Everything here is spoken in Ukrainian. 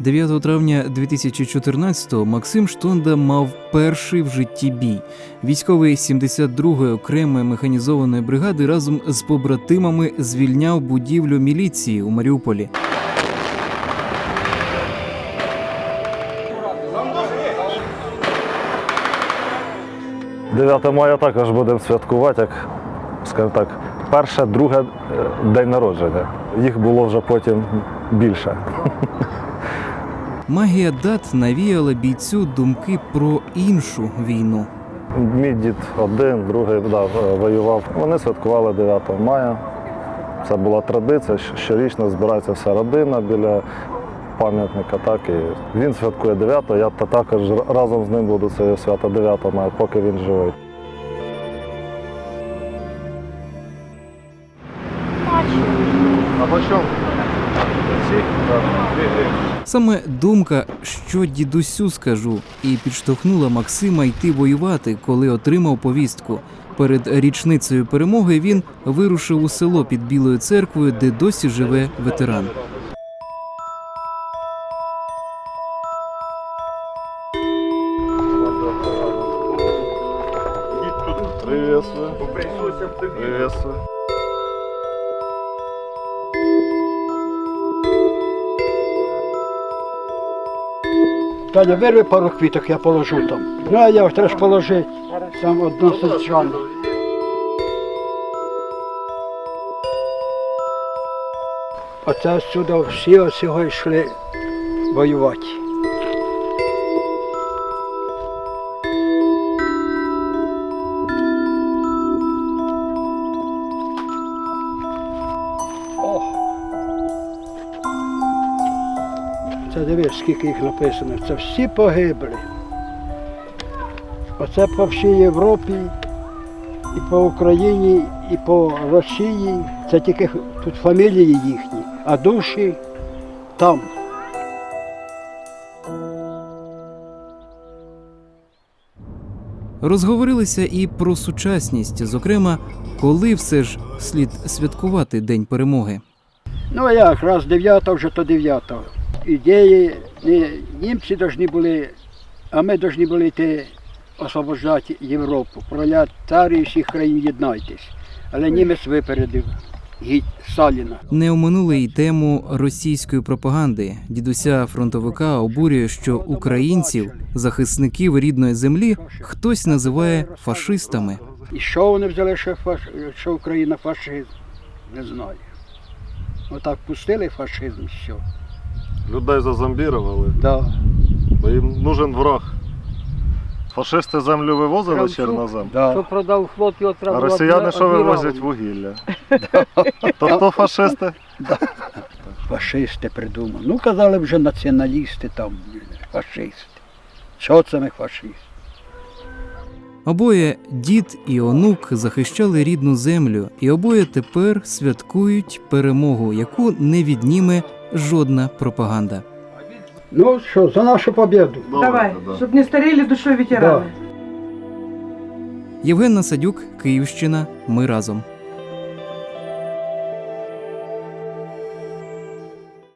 9 травня 2014-го Максим Штонда мав перший в житті бій. Військовий 72-ї окремої механізованої бригади разом з побратимами звільняв будівлю міліції у Маріуполі. – 9 мая також будемо святкувати, як, скажімо так, перше, друге е, день народження. Їх було вже потім більше. Магія дат навіяла бійцю думки про іншу війну. Мій дід один, другий да, воював. Вони святкували 9 мая. Це була традиція. Щорічно збирається вся родина біля пам'ятника. Так, і він святкує 9, я та також разом з ним буду це свято 9 мая, поки він живий. А по чому? Саме думка, що дідусю скажу, і підштовхнула Максима йти воювати, коли отримав повістку. Перед річницею перемоги він вирушив у село під Білою церквою, де досі живе ветеран. Приветствую. Таня, вирви пару квіток, я положу там. Ну, я ж треба положити. Там одно сучане. Оце сюди всі ось йшли воювати. Це дивись, скільки їх написано. Це всі погибли. Оце по всій Європі, і по Україні, і по Росії. Це тільки тут фамілії їхні, а душі там. Розговорилися і про сучасність, зокрема, коли все ж слід святкувати День перемоги. Ну а як, раз дев'ята, вже то дев'ята. Ідеї не німці повинні були, а ми повинні були йти освобождати Європу. Пролетарії всіх країн єднайтесь. Але німець випередив гід Сталіна. Не оминули й тему російської пропаганди. Дідуся фронтовика обурює, що українців, захисників рідної землі, хтось називає фашистами. І що вони взяли, що, фаш... що Україна фашизм? Не знаю. Отак пустили фашизм, все. Людей зазомбірували, Да. бо їм нужен ворог. Фашисти землю вивозили Француз. чорнозем, Да. Що продав флот, треба а росіяни що вивозять вугілля. То хто фашисти? Фашисти придумали. Ну, казали вже націоналісти там, фашисти. Що це ми фашисти? Обоє дід і онук захищали рідну землю, і обоє тепер святкують перемогу, яку не відніме жодна пропаганда. Ну що, за нашу побіду. Давай, щоб не старіли душою ветерани. Євген Насадюк, Київщина. Ми разом.